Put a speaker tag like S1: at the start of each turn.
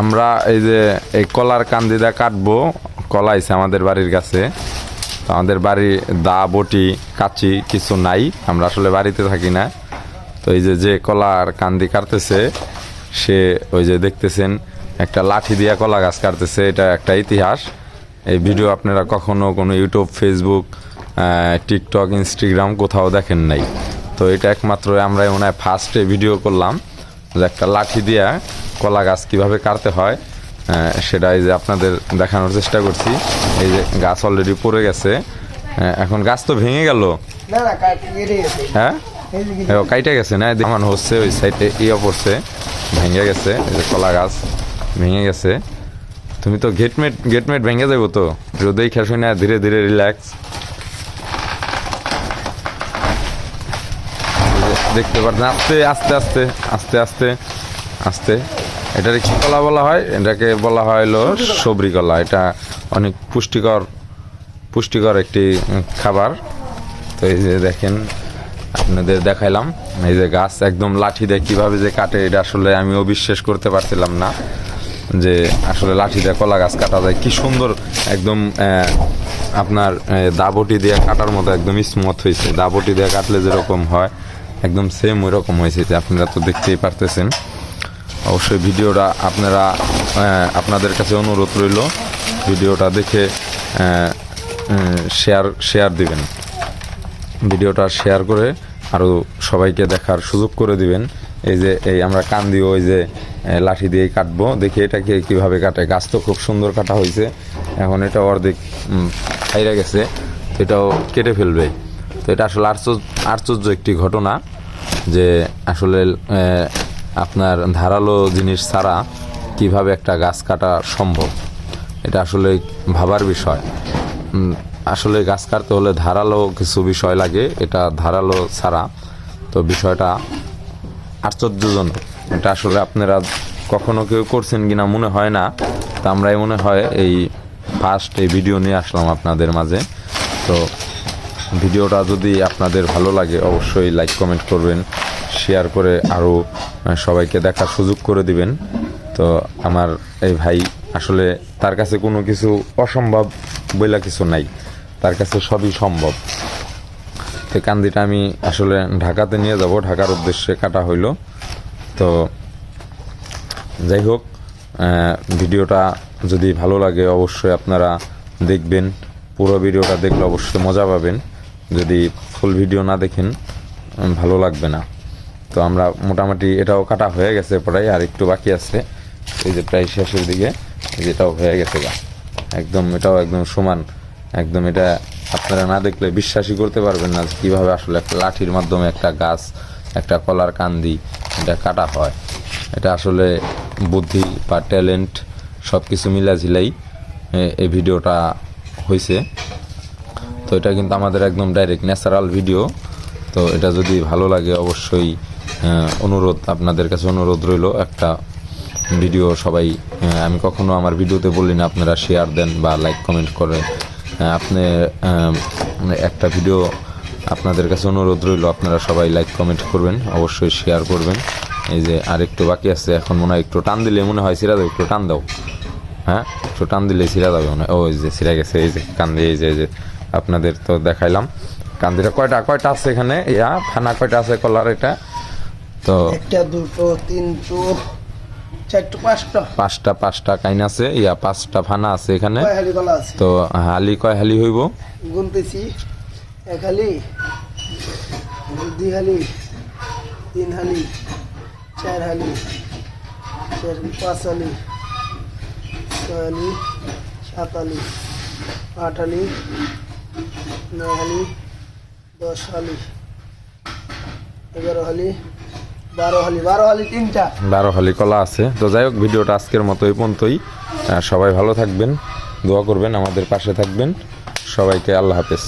S1: আমরা এই যে এই কলার কান্দিদা কাটবো, কলা আইছে আমাদের বাড়ির কাছে। আমাদের বাড়ি দা, বটি, কাচি কিছু নাই, আমরা আসলে বাড়িতে থাকি না। তো এই যে যে কলার কান্দি কাটতেছে, সে ওই যে দেখতেছেন, একটা লাঠি দিয়া কলা গাছ কাটতেছে, এটা একটা ইতিহাস। এই ভিডিও আপনারা কখনো কোনো ইউটিউব, ফেসবুক টিকটক, ইনস্টাগ্রাম কোথাও দেখেন নাই। তো এটা একমাত্র আমরা হয় ফার্স্টে ভিডিও করলাম যে একটা লাঠি দিয়া কলা গাছ কীভাবে কাটতে হয় সেটা এই যে আপনাদের দেখানোর চেষ্টা করছি। এই যে গাছ অলরেডি পড়ে গেছে এখন গাছ তো ভেঙে গেল। হ্যাঁ? কাইটে গেছে না? আমার হচ্ছে ওই সাইডে ইয়ে পড়ছে ভেঙে গেছে এই যে কলা গাছ ভেঙে গেছে। তুমি তো গেটমেট গেটমেট ভেঙে যাব তো? রোদেই খেসো না ধীরে ধীরে রিল্যাক্স দেখতে পাচ্ছেন আস্তে আস্তে আস্তে আস্তে আস্তে আস্তে এটার কি কলা বলা হয়? এটাকে বলা হয় হলো সবরি কলা। এটা অনেক পুষ্টিকর পুষ্টিকর একটি খাবার। তো এই যে দেখেন, আপনাদের দেখাইলাম। এই যে গাছ একদম লাঠি দিয়ে কীভাবে যে কাটে, এটা আসলে আমি অবিশ্বাস করতে পারছিলাম না যে আসলে লাঠি দিয়ে কলা গাছ কাটা যায়। কি সুন্দর একদম আপনার দাবটি দিয়ে কাটার মতো একদম স্মুথ হয়েছে। দাবটি দিয়ে কাটলে যেরকম হয়, একদম সেম ওই রকম হয়েছে। আপনারা তো দেখতেই পারতেছেন। অবশ্যই ভিডিওটা আপনারা আপনাদের কাছে অনুরোধ রইল, ভিডিওটা দেখে শেয়ার শেয়ার দিবেন। ভিডিওটা শেয়ার করে আরও সবাইকে দেখার সুযোগ করে দিবেন। এই যে, এই আমরা কান দিও ওই যে লাঠি দিয়ে কাটবো। দেখি এটাকে কীভাবে কাটে। গাছ তো খুব সুন্দর কাটা হয়েছে। এখন এটা অর্ধেক খাইরা গেছে। তো এটাও কেটে ফেলবে। তো এটা আসলে আশ্চর্য আশ্চর্য একটি ঘটনা যে আসলে আপনার ধারালো জিনিস ছাড়া কীভাবে একটা গাছ কাটা সম্ভব? এটা আসলে ভাবার বিষয়। আসলে গাছ কাটতে হলে ধারালো কিছু বিষয় লাগে, এটা ধারালো ছাড়া। তো বিষয়টা আশ্চর্যজনক। এটা আসলে আপনারা কখনো কেউ করছেন কিনা মনে হয় না। তা আমরাই মনে হয় এই ফার্স্ট এই ভিডিও নিয়ে আসলাম আপনাদের মাঝে। তো ভিডিওটা যদি আপনাদের ভালো লাগে, অবশ্যই লাইক কমেন্ট করবেন। শেয়ার করে আরও সবাইকে দেখার সুযোগ করে দিবেন। তো আমার এই ভাই আসলে তার কাছে কোনো কিছু অসম্ভব বইলা কিছু নাই। তার কাছে সবই সম্ভব। তো কান্দিটা আমি আসলে ঢাকাতে নিয়ে যাব, ঢাকার উদ্দেশ্যে কাটা হইল। তো যাই হোক ভিডিওটা যদি ভালো লাগে অবশ্যই আপনারা দেখবেন। পুরো ভিডিওটা দেখলে অবশ্যই মজা পাবেন। যদি ফুল ভিডিও না দেখেন ভালো লাগবে না। তো আমরা মোটামুটি এটাও কাটা হয়ে গেছে প্রায় আর একটু বাকি আছে। এই যে প্রায় শেষের দিকে, এই যে এটাও হয়ে গেছে গা। একদম এটাও একদম সমান। একদম এটা আপনারা না দেখলে বিশ্বাসই করতে পারবেন না কীভাবে আসলে একটা লাঠির মাধ্যমে একটা গাছ, একটা কলার কান্দি এটা কাটা হয়। এটা আসলে বুদ্ধি বা ট্যালেন্ট সব কিছু মিলাঝিলাই এই ভিডিওটা হয়েছে তো এটা কিন্তু আমাদের একদম ডাইরেক্ট ন্যাচারাল ভিডিও। তো এটা যদি ভালো লাগে অবশ্যই অনুরোধ, আপনাদের কাছে অনুরোধ রইল, একটা ভিডিও সবাই আমি কখনো আমার ভিডিওতে বলি না, আপনারা শেয়ার দেন বা লাইক কমেন্ট করে আপনি একটা ভিডিও আপনাদের কাছে অনুরোধ রইল, আপনারা সবাই লাইক কমেন্ট করবেন, অবশ্যই শেয়ার করবেন। এই যে আর একটু বাকি আছে, এখন মনে হয় একটু টান দিলে, মনে হয় সিরা দাও, একটু টান দাও। হ্যাঁ? একটু টান দিলে সিরা যাবে মনে হয়। ও, এই যে সিরা গেছে, এই যে কান্দি, এই যে এই যে, আপনাদের তো দেখাইলাম। কান্দিটা কয়টা কয়টা আছে এখানে? ইয়া, ফানা কয়টা আছে কলার এটা? তো
S2: একটা দুটো তিনটো চারটো পাঁচটা।
S1: পাঁচটা পাঁচটা কাইন আছে ইয়া পাঁচটা ফানা আছে এখানে। তো হালি কয় হালি হইব?
S2: গুনতেছি। এক হালি দুই হালি তিন হালি চার হালি চার পাঁচ হালি ছয় হালি সাত হালি আট হালি নয় হালি দশ হালি এগারো হালি বারো হালি
S1: কলা আছে। তো যাই হোক, ভিডিওটা আজকের মতো এই পর্যন্তই। সবাই ভালো থাকবেন, দোয়া করবেন, আমাদের পাশে থাকবেন। সবাইকে আল্লাহ হাফেজ।